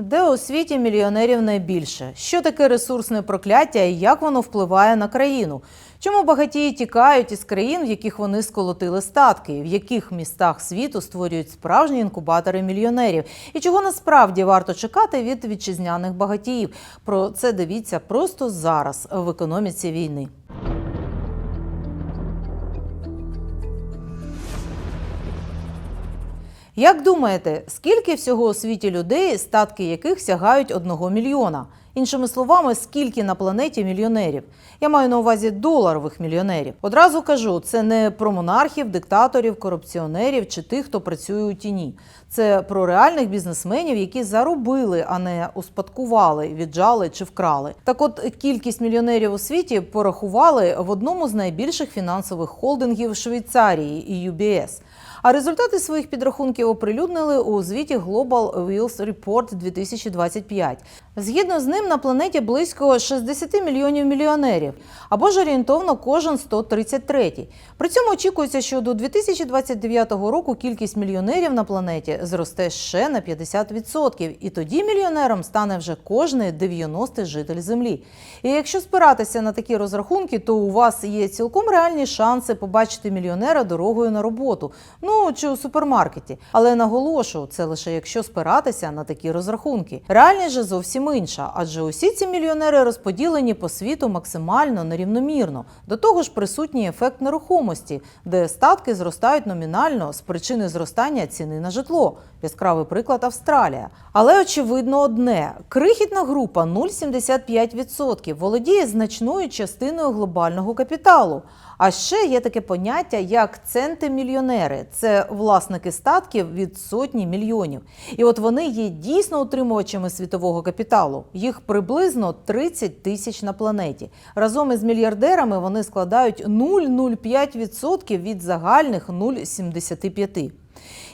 Де у світі мільйонерів найбільше? Що таке ресурсне прокляття і як воно впливає на країну? Чому багатії тікають із країн, в яких вони сколотили статки? В яких містах світу створюють справжні інкубатори мільйонерів? І чого насправді варто чекати від вітчизняних багатіїв? Про це дивіться просто зараз в економіці війни. Як думаєте, скільки всього у світі людей, статки яких сягають одного мільйона? Іншими словами, скільки на планеті мільйонерів? Я маю на увазі доларових мільйонерів. Одразу кажу, це не про монархів, диктаторів, корупціонерів чи тих, хто працює у тіні. Це про реальних бізнесменів, які заробили, а не успадкували, віджали чи вкрали. Так от кількість мільйонерів у світі порахували в одному з найбільших фінансових холдингів Швейцарії UBS. А результати своїх підрахунків оприлюднили у звіті Global Wheels Report 2025. Згідно з ним, на планеті близько 60 мільйонів мільйонерів, або ж орієнтовно кожен 133-й. При цьому очікується, що до 2029 року кількість мільйонерів на планеті зросте ще на 50%, і тоді мільйонером стане вже кожний 90-й житель землі. І якщо спиратися на такі розрахунки, то у вас є цілком реальні шанси побачити мільйонера дорогою на роботу, ну чи у супермаркеті. Але наголошую, це лише якщо спиратися на такі розрахунки. Реальність же зовсім інша, адже усі ці мільйонери розподілені по світу максимально нерівномірно. До того ж, присутній ефект нерухомості, де статки зростають номінально з причини зростання ціни на житло. Яскравий приклад Австралія. Але очевидно одне: крихітна група 0,75% володіє значною частиною глобального капіталу. А ще є таке поняття як центи-мільйонери. Це власники статків від сотні мільйонів. І от вони є дійсно утримувачами світового капіталу. Їх приблизно 30 тисяч на планеті. Разом із мільярдерами вони складають 0,05% від загальних 0,75%.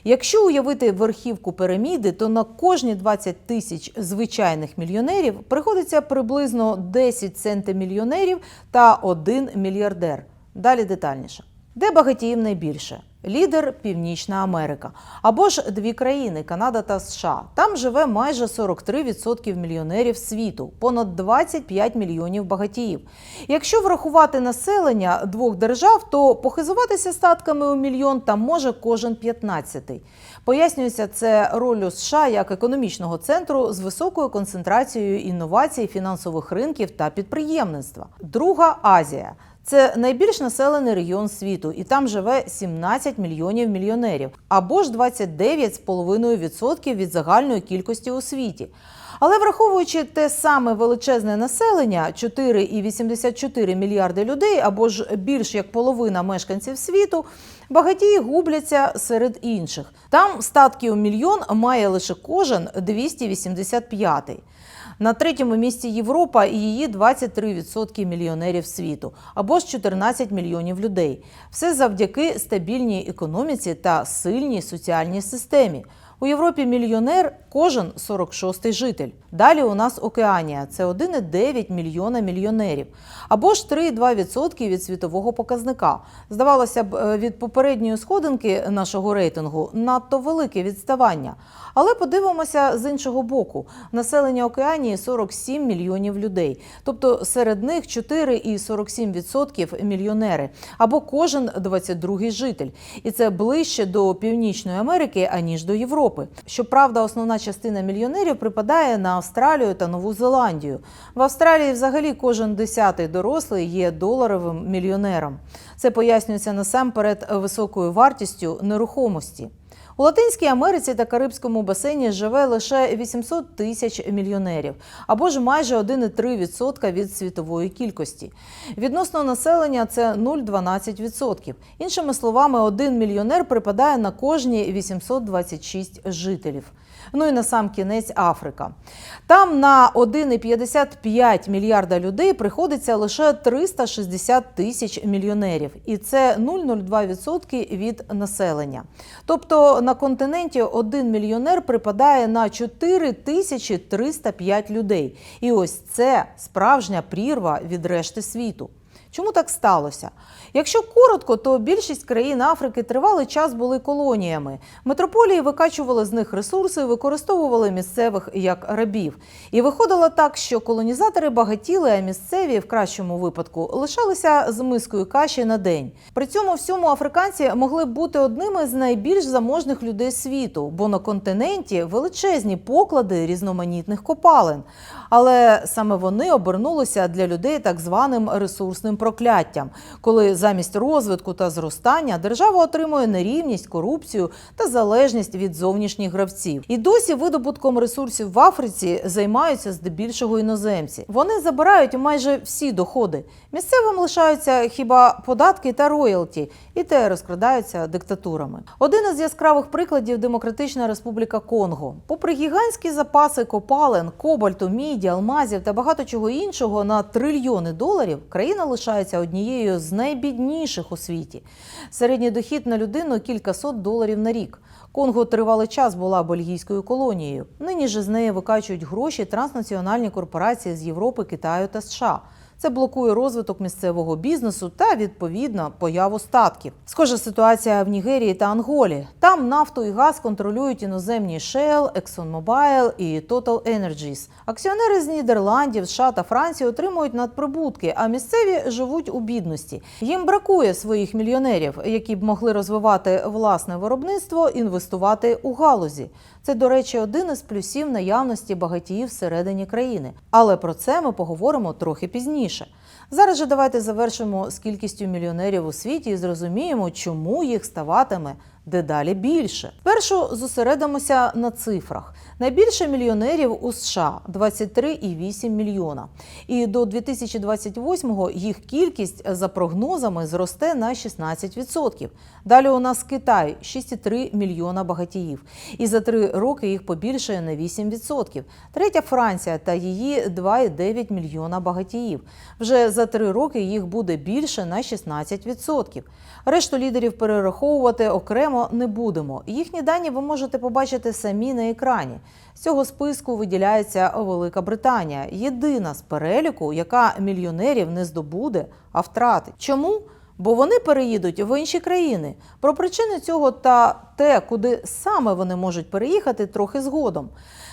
Якщо уявити верхівку піраміди, то на кожні 20 тисяч звичайних мільйонерів приходиться приблизно 10 центимільйонерів та 1 мільярдер. Далі детальніше. Де багатіїв найбільше? Лідер Північна Америка або ж дві країни Канада та США. Там живе майже 43% мільйонерів світу, понад 25 мільйонів багатіїв. Якщо врахувати населення двох держав, то похизуватися статками у мільйон там може кожен 15-й. Пояснюється це ролью США як економічного центру з високою концентрацією інновацій, фінансових ринків та підприємництва. Друга Азія. Це найбільш населений регіон світу, і там живе 17 мільйонів мільйонерів, або ж 29,5% від загальної кількості у світі. Але враховуючи те саме величезне населення 4,84 мільярди людей, або ж більш як половина мешканців світу, багатії губляться серед інших. Там статки у мільйон має лише кожен 285-й. На третьому місці Європа і її 23% мільйонерів світу, або ж 14 мільйонів людей. Все завдяки стабільній економіці та сильній соціальній системі. У Європі мільйонер кожен 46-й житель. Далі у нас Океанія це 1,9 мільйона мільйонерів, або ж 3,2% від світового показника. Здавалося б, від попередньої сходинки нашого рейтингу надто велике відставання. Але подивимося з іншого боку: населення Океанії 47 мільйонів людей, тобто серед них 4,47% мільйонери, або кожен 22-й житель. І це ближче до Північної Америки аніж до Європи. Щоправда, основна частина мільйонерів припадає на Австралію та Нову Зеландію. В Австралії взагалі кожен десятий дорослий є доларовим мільйонером. Це пояснюється насамперед високою вартістю нерухомості. У Латинській Америці та Карибському басейні живе лише 800 тисяч мільйонерів, або ж майже 1,3% від світової кількості. Відносно населення це 0,12%. Іншими словами, один мільйонер припадає на кожні 826 жителів. Ну і на сам кінець Африка. Там на 1,55 мільярда людей приходиться лише 360 тисяч мільйонерів, і це 0,02% від населення. Тобто на континенті один мільйонер припадає на 4305 людей. І ось це справжня прірва від решти світу. Чому так сталося? Якщо коротко, то більшість країн Африки тривалий час були колоніями. Метрополії викачували з них ресурси, використовували місцевих як рабів. І виходило так, що колонізатори багатіли, а місцеві в кращому випадку лишалися з мискою каші на день. При цьому всьому африканці могли б бути одними з найбільш заможних людей світу, бо на континенті величезні поклади різноманітних копалин. Але саме вони обернулися для людей так званим ресурсним прокляттям, коли замість розвитку та зростання держава отримує нерівність, корупцію та залежність від зовнішніх гравців. І досі видобутком ресурсів в Африці займаються здебільшого іноземці. Вони забирають майже всі доходи. Місцевим лишаються хіба податки та роялті, і те розкрадаються диктатурами. Один із яскравих прикладів Демократична Республіка Конго. Попри гігантські запаси копалин, кобальту, міді, алмазів та багато чого іншого на трильйони доларів, країна лишається однією з найбідніших у світі. Середній дохід на людину кількасот доларів на рік. Конго тривалий час була бельгійською колонією. Нині ж з неї викачують гроші транснаціональні корпорації з Європи, Китаю та США. Це блокує розвиток місцевого бізнесу та відповідно появу статків. Схожа ситуація в Нігерії та Анголі. Там нафту і газ контролюють іноземні Shell, ExxonMobil і Total Energies. Акціонери з Нідерландів, США та Франції отримують надприбутки, а місцеві живуть у бідності. Їм бракує своїх мільйонерів, які б могли розвивати власне виробництво, інвестувати у галузі. Це, до речі, один із плюсів наявності багатіїв всередині країни. Але про це ми поговоримо трохи пізніше. Зараз же давайте завершимо з кількістю мільйонерів у світі і зрозуміємо, чому їх ставатиме дедалі більше. Першу зосередимося на цифрах. Найбільше мільйонерів у США 23,8 мільйона. І до 2028-го їх кількість за прогнозами зросте на 16%. Далі у нас Китай 6,3 мільйона багатіїв. І за три роки їх побільшає на 8%. Третя Франція та її 2,9 мільйона багатіїв. Вже за три роки їх буде більше на 16%. Решту лідерів перераховувати окремо не будемо. Їхні дані ви можете побачити самі на екрані. З цього списку виділяється Велика Британія, єдина з переліку, яка мільйонерів не здобуде, а втратить. Чому? Бо вони переїдуть в інші країни. Про причини цього та те, куди саме вони можуть переїхати, трохи згодом.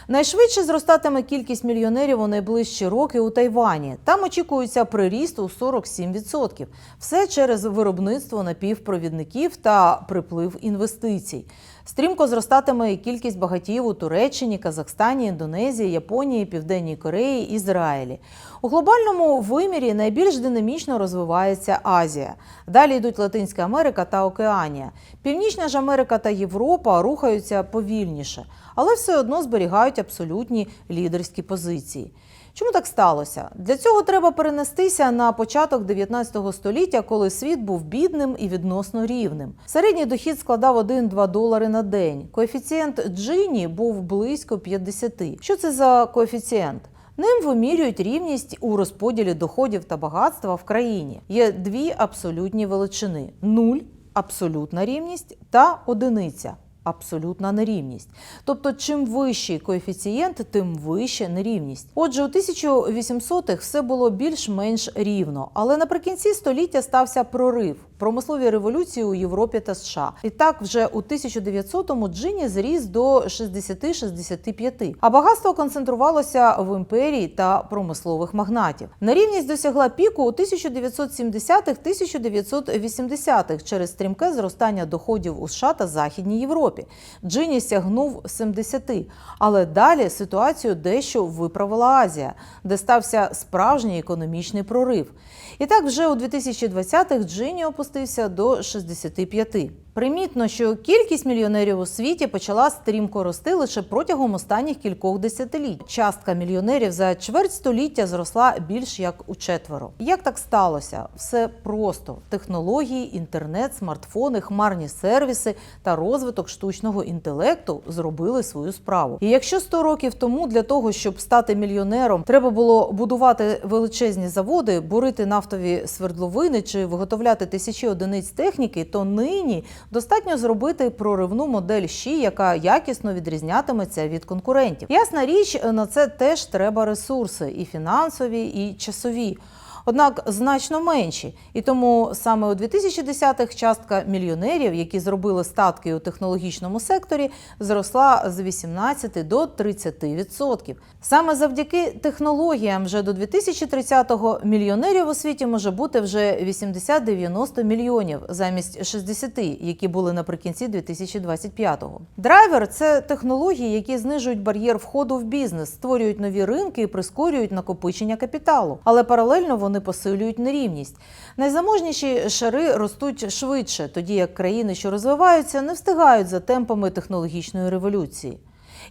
Найшвидше зростатиме кількість мільйонерів у найближчі роки у Тайвані. Там очікується приріст у 47%. Все через виробництво напівпровідників та приплив інвестицій. Стрімко зростатиме і кількість багатіїв у Туреччині, Казахстані, Індонезії, Японії, Південній Кореї, Ізраїлі. У глобальному вимірі найбільш динамічно розвивається Азія. Далі йдуть Латинська Америка та Океанія. Північна ж Америка та Європа рухаються повільніше, але все одно зберігають абсолютні лідерські позиції. Чому так сталося? Для цього треба перенестися на початок 19 століття, коли світ був бідним і відносно рівним. Середній дохід складав 1-2 долари на день. Коефіцієнт Джині був близько 50. Що це за коефіцієнт? Ним вимірюють рівність у розподілі доходів та багатства в країні. Є дві абсолютні величини: нуль абсолютна рівність та одиниця. Абсолютна нерівність. Тобто, чим вищий коефіцієнт, тим вища нерівність. Отже, у 1800-х все було більш-менш рівно, але наприкінці століття стався прорив промислові революції у Європі та США. І так, вже у 1900-му Джині зріс до 60-65, а багатство концентрувалося в імперії та промислових магнатів. Нерівність досягла піку у 1970-1980-х через стрімке зростання доходів у США та Західній Європі. Джині сягнув 70, але далі ситуацію дещо виправила Азія, де стався справжній економічний прорив. І так, вже у 2020-х Джині опустився до 65. Примітно, що кількість мільйонерів у світі почала стрімко рости лише протягом останніх кількох десятиліть. Частка мільйонерів за чверть століття зросла більш як у четверо. Як так сталося? Все просто: технології, інтернет, смартфони, хмарні сервіси та розвиток штучного інтелекту зробили свою справу. І якщо 100 років тому для того, щоб стати мільйонером, треба було будувати величезні заводи, бурити нафтові свердловини чи виготовляти тисячі одиниць техніки, то нині достатньо зробити проривну модель щі, яка якісно відрізнятиметься від конкурентів. Ясна річ, на це теж треба ресурси і фінансові, і часові. Однак значно менші. І тому саме у 2010-х частка мільйонерів, які зробили статки у технологічному секторі, зросла з 18 до 30%. Саме завдяки технологіям вже до 2030-го мільйонерів у світі може бути вже 80-90 мільйонів замість 60, які були наприкінці 2025-го. Драйвер це технології, які знижують бар'єр входу в бізнес, створюють нові ринки і прискорюють накопичення капіталу. Але паралельно вони посилюють нерівність. Найзаможніші шари ростуть швидше, тоді як країни, що розвиваються, не встигають за темпами технологічної революції.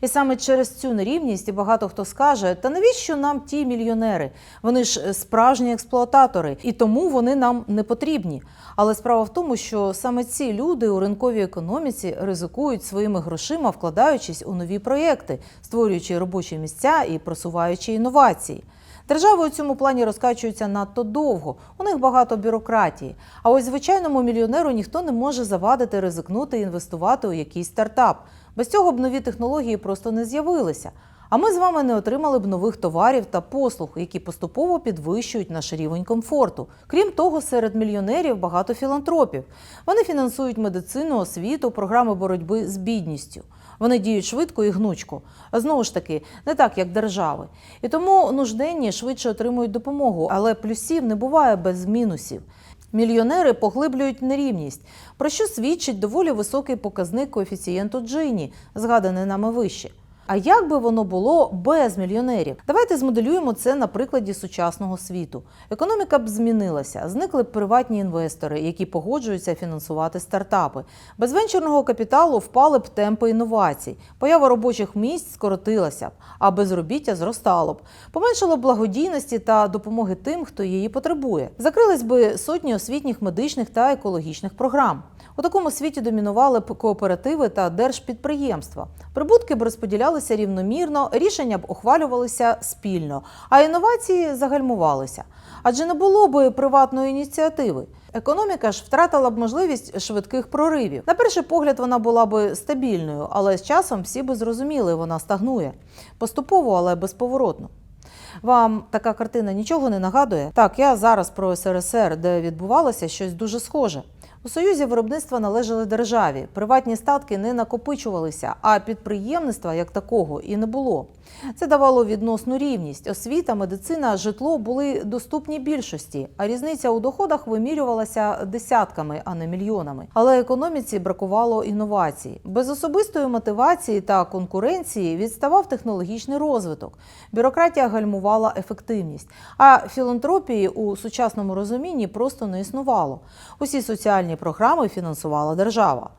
І саме через цю нерівність і багато хто скаже: та навіщо нам ті мільйонери? Вони ж справжні експлуататори, і тому вони нам не потрібні. Але справа в тому, що саме ці люди у ринковій економіці ризикують своїми грошима, вкладаючись у нові проєкти, створюючи робочі місця і просуваючи інновації. Держави у цьому плані розкачуються надто довго. У них багато бюрократії. А ось звичайному мільйонеру ніхто не може завадити ризикнути інвестувати у якийсь стартап. Без цього б нові технології просто не з'явилися. А ми з вами не отримали б нових товарів та послуг, які поступово підвищують наш рівень комфорту. Крім того, серед мільйонерів багато філантропів. Вони фінансують медицину, освіту, програми боротьби з бідністю. Вони діють швидко і гнучко, а знову ж таки, не так як держави. І тому нужденні швидше отримують допомогу, але плюсів не буває без мінусів. Мільйонери поглиблюють нерівність, про що свідчить доволі високий показник коефіцієнту Джині, згаданий нами вище. А як би воно було без мільйонерів? Давайте змоделюємо це на прикладі сучасного світу. Економіка б змінилася, зникли б приватні інвестори, які погоджуються фінансувати стартапи. Без венчурного капіталу впали б темпи інновацій, поява робочих місць скоротилася б, а безробіття зростало б. Поменшало б благодійності та допомоги тим, хто її потребує. Закрились би сотні освітніх, медичних та екологічних програм. У такому світі домінували б кооперативи та держпідприємства. Прибутки б розподілялися рівномірно, рішення б ухвалювалися спільно, а інновації загальмувалися. Адже не було б приватної ініціативи. Економіка ж втратила б можливість швидких проривів. На перший погляд вона була б стабільною, але з часом всі би зрозуміли, вона стагнує поступово, але безповоротно. Вам така картина нічого не нагадує? Так, я зараз про СРСР, де відбувалося щось дуже схоже. У Союзі виробництва належали державі, приватні статки не накопичувалися, а підприємництва як такого і не було. Це давало відносну рівність. Освіта, медицина, житло були доступні більшості, а різниця у доходах вимірювалася десятками, а не мільйонами. Але економіці бракувало інновацій. Без особистої мотивації та конкуренції відставав технологічний розвиток. Бюрократія гальмувала ефективність. А філантропії у сучасному розумінні просто не існувало. Усі соціальні програми фінансувала держава.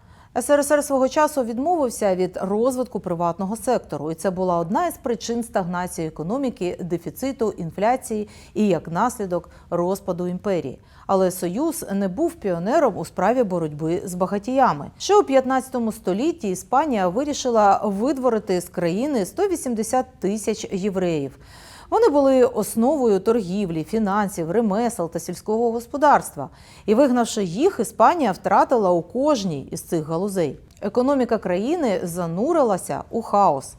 СРСР свого часу відмовився від розвитку приватного сектору, і це була одна із причин стагнації економіки, дефіциту, інфляції і як наслідок розпаду імперії. Але Союз не був піонером у справі боротьби з багатіями. Ще у 15 столітті Іспанія вирішила видворити з країни 180 тисяч євреїв. Вони були основою торгівлі, фінансів, ремесел та сільського господарства. І вигнавши їх, Іспанія втратила у кожній із цих галузей. Економіка країни занурилася у хаос.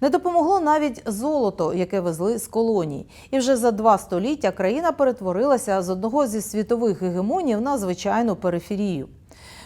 Не допомогло навіть золото, яке везли з колоній. І вже за два століття країна перетворилася з одного зі світових гегемонів на звичайну периферію.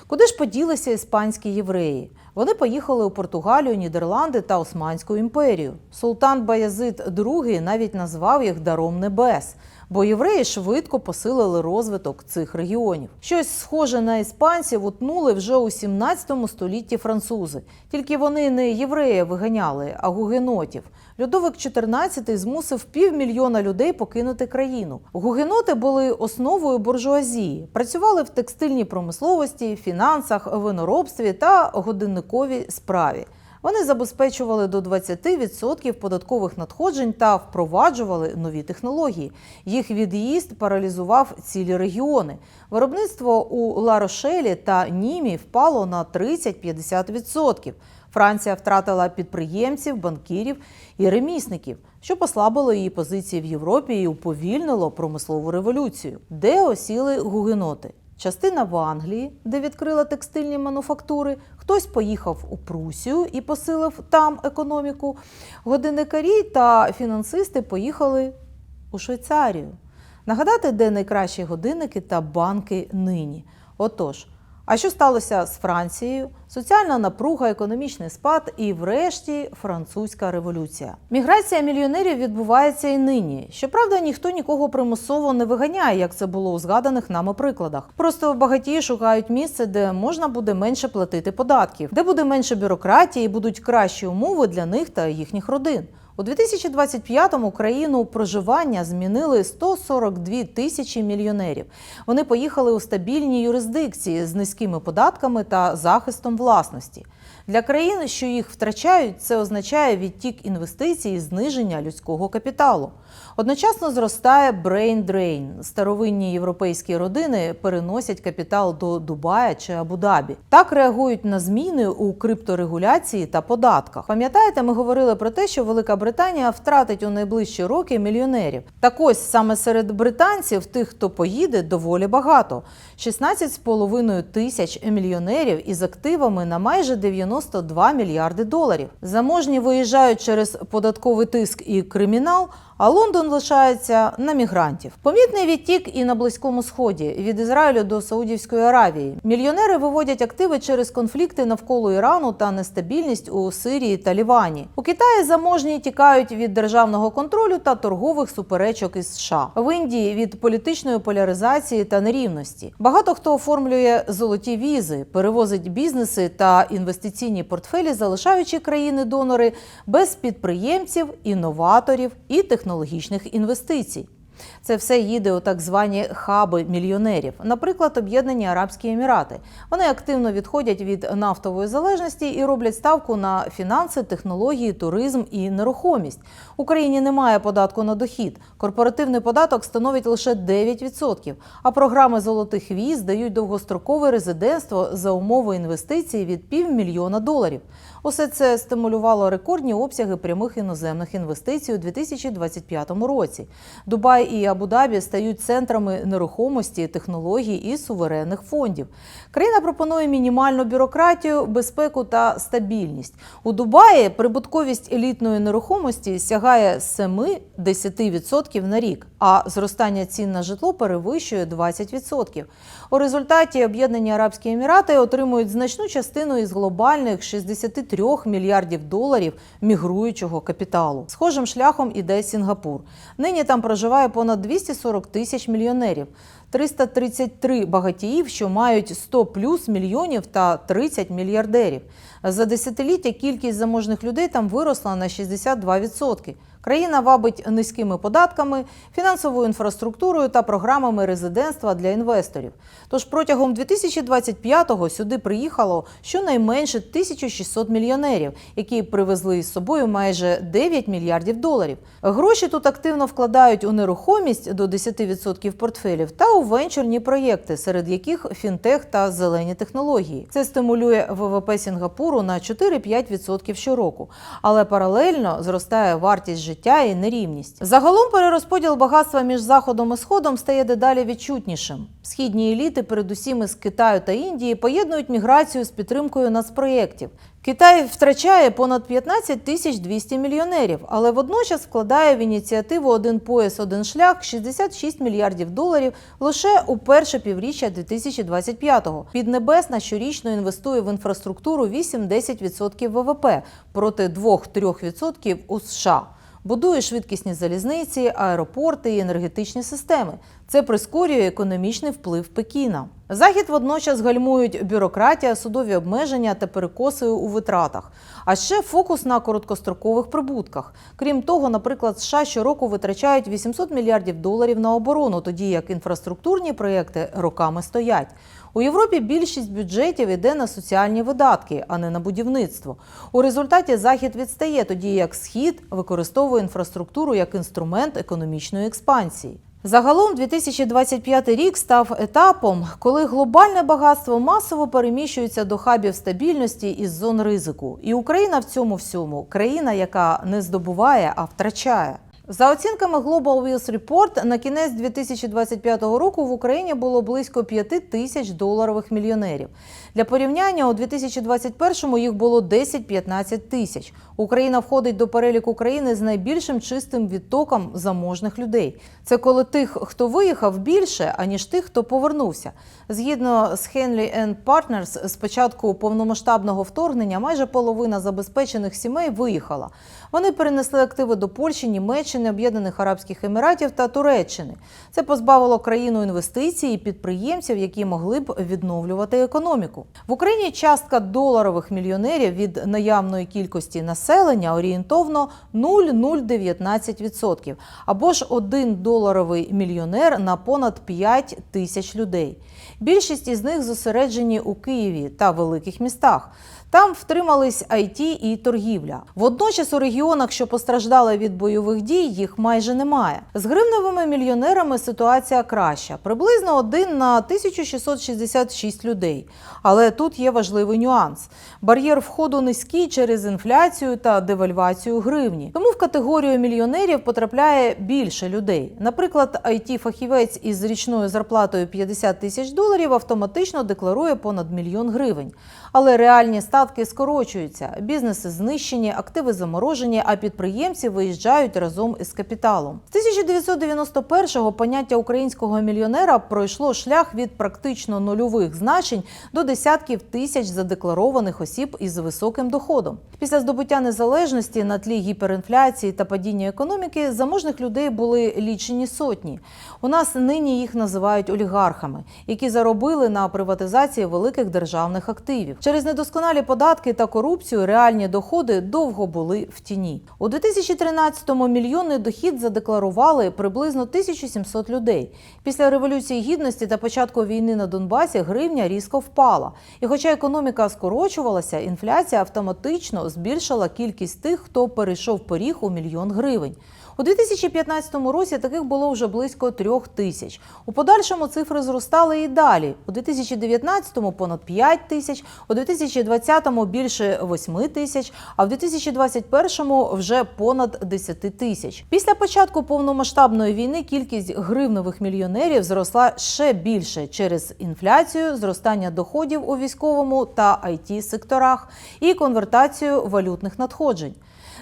Куди ж поділися іспанські євреї? Вони поїхали у Португалію, Нідерланди та Османську імперію. Султан Баязид II навіть назвав їх даром небес, бо євреї швидко посилили розвиток цих регіонів. Щось схоже на іспанців утнули вже у 17 столітті французи. Тільки вони не євреїв виганяли, а гугенотів. Людовик XIV змусив півмільйона людей покинути країну. Гугеноти були основою буржуазії, працювали в текстильній промисловості, фінансах, виноробстві та годинниковій справі. Вони забезпечували до 20% податкових надходжень та впроваджували нові технології. Їх від'їзд паралізував цілі регіони. Виробництво у Ларошелі та Німі впало на 30-50%. Франція втратила підприємців, банкірів і ремісників, що послабило її позиції в Європі і уповільнило промислову революцію, де осіли гугеноти. Частина в Англії, де відкрила текстильні мануфактури, хтось поїхав у Прусію і посилив там економіку. Годинникарі та фінансисти поїхали у Швейцарію. Нагадати, де найкращі годинники та банки нині. Отож, а що сталося з Францією? Соціальна напруга, економічний спад і, врешті, французька революція. Міграція мільйонерів відбувається і нині. Щоправда, ніхто нікого примусово не виганяє, як це було у згаданих нами прикладах. Просто багатії шукають місце, де можна буде менше платити податків, де буде менше бюрократії, і будуть кращі умови для них та їхніх родин. У 2025-му країну проживання змінили 142 тисячі мільйонерів. Вони поїхали у стабільні юрисдикції з низькими податками та захистом власності. Для країн, що їх втрачають, це означає відтік інвестицій і зниження людського капіталу. Одночасно зростає drain. Старовинні європейські родини переносять капітал до Дубая чи Абу-Дабі. Так реагують на зміни у крипторегуляції та податках. Пам'ятаєте, ми говорили про те, що Велика Британія втратить у найближчі роки мільйонерів. Так ось саме серед британців, тих, хто поїде, доволі багато: 16,5 тисяч мільйонерів із активами на майже 92 мільярди доларів. Заможні виїжджають через податковий тиск і кримінал. А Лондон лишається на мігрантів. Помітний відтік і на близькому сході від Ізраїлю до Саудівської Аравії. Мільйонери виводять активи через конфлікти навколо Ірану та нестабільність у Сирії та Лівані. У Китаї заможні тікають від державного контролю та торгових суперечок із США. В Індії від політичної поляризації та нерівності. Багато хто оформлює золоті візи, перевозить бізнеси та інвестиційні портфелі, залишаючи країни-донори без підприємців, інноваторів і технологічних інвестицій. Це все їде у так звані хаби мільйонерів, наприклад, Об'єднані Арабські Емірати. Вони активно відходять від нафтової залежності і роблять ставку на фінанси, технології, туризм і нерухомість. Україні немає податку на дохід. Корпоративний податок становить лише 9%, а програми золотих віз дають довгострокове резидентство за умови інвестицій від півмільйона доларів. Усе це стимулювало рекордні обсяги прямих іноземних інвестицій у 2025 році. Дубай і Абу-Дабі стають центрами нерухомості, технологій і суверенних фондів. Країна пропонує мінімальну бюрократію, безпеку та стабільність. У Дубаї прибутковість елітної нерухомості сягає 7-10% на рік, а зростання цін на житло перевищує 20%. У результаті Об'єднані Арабські Емірати отримують значну частину із глобальних 63 мільярдів доларів мігруючого капіталу. Схожим шляхом іде Сінгапур. Нині там проживає понад 240 тисяч мільйонерів. 333 багатіїв, що мають 100 плюс мільйонів та 30 мільярдерів. За десятиліття кількість заможних людей там виросла на 62%. Країна вабить низькими податками, фінансовою інфраструктурою та програмами резидентства для інвесторів. Тож протягом 2025-го сюди приїхало щонайменше 1600 мільйонерів, які привезли із собою майже 9 мільярдів доларів. Гроші тут активно вкладають у нерухомість до 10% портфелів та у венчурні проєкти, серед яких фінтех та зелені технології. Це стимулює ВВП Сінгапуру на 4-5% щороку, але паралельно зростає вартість життя і нерівність. Загалом перерозподіл багатства між заходом і сходом стає дедалі відчутнішим. Східні еліти, передусім із Китаю та Індії, поєднують міграцію з підтримкою нацпроєктів. Китай втрачає понад 15 тисяч 200 мільйонерів, але водночас вкладає в ініціативу Один пояс, один шлях 66 мільярдів доларів лише у перше півріччя 2025-го. Піднебесна щорічно інвестує в інфраструктуру 8-10% ВВП проти 2-3% у США. Будує швидкісні залізниці, аеропорти і енергетичні системи. Це прискорює економічний вплив Пекіна. Захід водночас гальмують бюрократія, судові обмеження та перекоси у витратах. А ще фокус на короткострокових прибутках. Крім того, наприклад, США щороку витрачають 800 мільярдів доларів на оборону, тоді як інфраструктурні проєкти роками стоять. У Європі більшість бюджетів іде на соціальні видатки, а не на будівництво. У результаті захід відстає, тоді як схід використовує інфраструктуру як інструмент економічної експансії. Загалом 2025 рік став етапом, коли глобальне багатство масово переміщується до хабів стабільності із зон ризику. І Україна в цьому всьому країна, яка не здобуває, а втрачає. За оцінками Global Wheels Report, на кінець 2025 року в Україні було близько 5 тисяч доларових мільйонерів. Для порівняння у 2021-му їх було 10-15 тисяч. Україна входить до переліку країни з найбільшим чистим відтоком заможних людей. Це коли тих, хто виїхав, більше аніж тих, хто повернувся. Згідно з Henley and Partners, з початку повномасштабного вторгнення майже половина забезпечених сімей виїхала. Вони перенесли активи до Польщі, Німеччини, Об'єднаних Арабських Еміратів та Туреччини. Це позбавило країну інвестицій і підприємців, які могли б відновлювати економіку. В Україні частка доларових мільйонерів від наявної кількості населення орієнтовно 0,019% або ж один доларовий мільйонер на понад 5 тисяч людей. Більшість із них зосереджені у Києві та великих містах. Там втримались IT і торгівля. Водночас у регіонах, що постраждали від бойових дій, їх майже немає. З гривневими мільйонерами ситуація краща, приблизно один на 1666 людей. Але тут є важливий нюанс: бар'єр входу низький через інфляцію та девальвацію гривні. Тому в категорію мільйонерів потрапляє більше людей. Наприклад, it фахівець із річною зарплатою 50 тисяч доларів автоматично декларує понад мільйон гривень. Але реальні статки скорочуються, бізнеси знищені, активи заморожені, а підприємці виїжджають разом із капіталом. З 1991-го поняття українського мільйонера пройшло шлях від практично нульових значень до десятків тисяч задекларованих осіб із високим доходом. Після здобуття незалежності на тлі гіперінфляції та падіння економіки заможних людей були лічені сотні. У нас нині їх називають олігархами, які заробили на приватизації великих державних активів. Через недосконалі податки та корупцію реальні доходи довго були в тіні. У 2013-му мільйонний дохід задекларували приблизно 1700 людей. Після революції гідності та початку війни на Донбасі гривня різко впала. І хоча економіка скорочувалася, інфляція автоматично збільшила кількість тих, хто перейшов поріг у мільйон гривень. У 2015 році таких було вже близько трьох тисяч. У подальшому цифри зростали і далі. У 2019-му понад 5 тисяч, у 2020-му більше 8 тисяч, а в 2021-му вже понад 10 тисяч. Після початку повномасштабної війни кількість гривневих мільйонерів зросла ще більше через інфляцію, зростання доходів у військовому та it секторах і конвертацію валютних надходжень.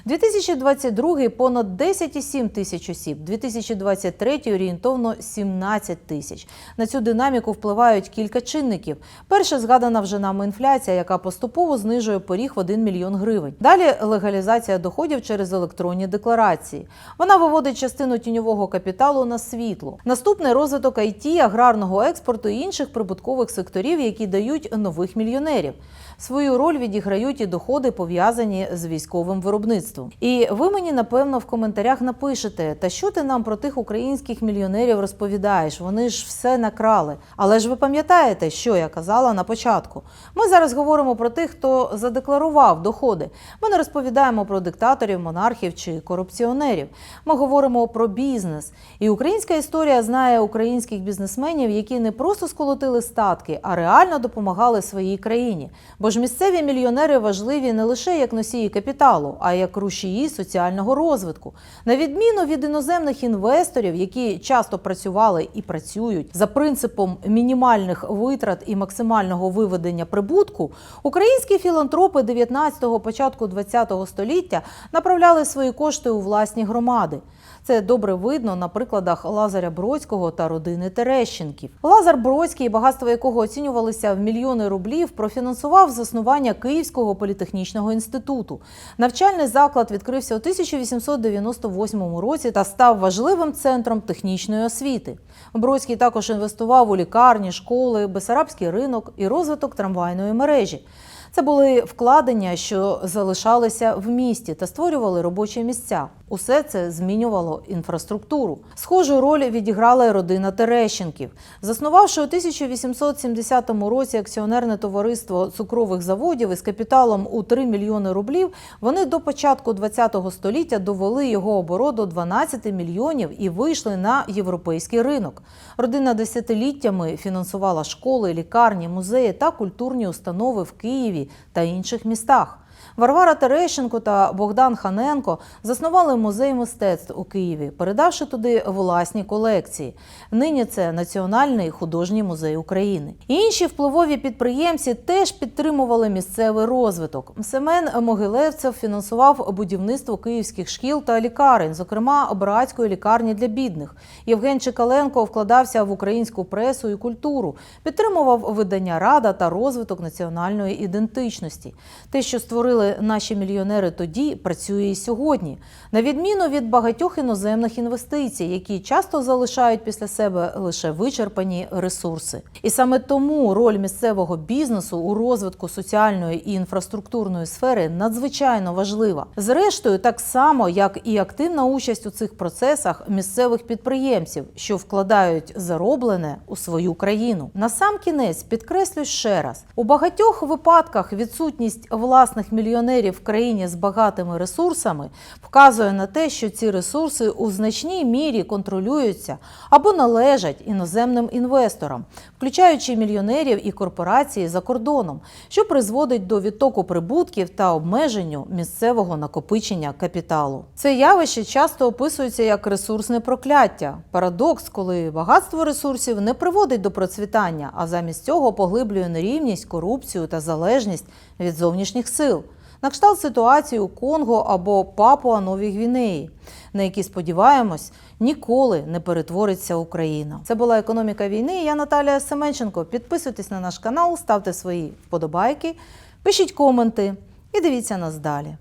2022 понад 10,7 тисяч осіб, 2023 орієнтовно 17 тисяч. На цю динаміку впливають кілька чинників. Перше згадана вже нами інфляція, яка поступово знижує поріг в 1 мільйон гривень. Далі легалізація доходів через електронні декларації. Вона виводить частину тіньового капіталу на світло. Наступний розвиток IT, аграрного експорту і інших прибуткових секторів, які дають нових мільйонерів. Свою роль відіграють і доходи пов'язані з військовим виробництвом. І ви мені напевно в коментарях напишете, та що ти нам про тих українських мільйонерів розповідаєш? Вони ж все накрали. Але ж ви пам'ятаєте, що я казала на початку? Ми зараз говоримо про тих, хто задекларував доходи. Ми не розповідаємо про диктаторів, монархів чи корупціонерів. Ми говоримо про бізнес. І українська історія знає українських бізнесменів, які не просто сколотили статки, а реально допомагали своїй країні. Бо ж місцеві мільйонери важливі не лише як носії капіталу, а як рушії соціального розвитку. На відміну від іноземних інвесторів, які часто працювали і працюють за принципом мінімальних витрат і максимального виведення прибутку, українські філантропи 19-го, початку 20-го століття направляли свої кошти у власні громади. Це добре видно на прикладах Лазаря Бродського та родини Терещенків. Лазар Бродський, багатство якого оцінювалися в мільйони рублів, профінансував заснування Київського політехнічного інституту. Навчальний заклад відкрився у 1898 році та став важливим центром технічної освіти. Бродський також інвестував у лікарні, школи, Бесарабський ринок і розвиток трамвайної мережі. Це були вкладення, що залишалися в місті та створювали робочі місця. Усе це змінювало інфраструктуру. Схожу роль відіграла й родина Терещенків. Заснувавши у 1870 році акціонерне товариство цукрових заводів із капіталом у 3 мільйони рублів, вони до початку ХХ століття довели його оборот до 12 мільйонів і вийшли на європейський ринок. Родина десятиліттями фінансувала школи, лікарні, музеї та культурні установи в Києві та інших містах. Варвара Терещенко та Богдан Ханенко заснували музей мистецтв у Києві, передавши туди власні колекції. Нині це Національний художній музей України. Інші впливові підприємці теж підтримували місцевий розвиток. Семен Могилевцев фінансував будівництво київських шкіл та лікарень, зокрема братської лікарні для бідних. Євген Чекаленко вкладався в українську пресу і культуру, підтримував видання Рада та розвиток національної ідентичності. Те, що створили наші мільйонери тоді, працює і сьогодні, на відміну від багатьох іноземних інвестицій, які часто залишають після себе лише вичерпані ресурси. І саме тому роль місцевого бізнесу у розвитку соціальної і інфраструктурної сфери надзвичайно важлива. Зрештою, так само як і активна участь у цих процесах місцевих підприємців, що вкладають зароблене у свою країну. На сам кінець підкреслю ще раз: у багатьох випадках відсутність власних мільйонерів в країні з багатими ресурсами вказує на те, що ці ресурси у значній мірі контролюються або належать іноземним інвесторам, включаючи мільйонерів і корпорації за кордоном, що призводить до відтоку прибутків та обмеженню місцевого накопичення капіталу. Це явище часто описується як ресурсне прокляття, парадокс, коли багатство ресурсів не приводить до процвітання, а замість цього поглиблює нерівність, корупцію та залежність від зовнішніх сил. На кшталт ситуації у Конго або Папуа Новій Гвінеї, на які сподіваємось, ніколи не перетвориться Україна. Це була економіка війни. Я Наталія Семенченко. Підписуйтесь на наш канал, ставте свої вподобайки, пишіть коменти і дивіться нас далі.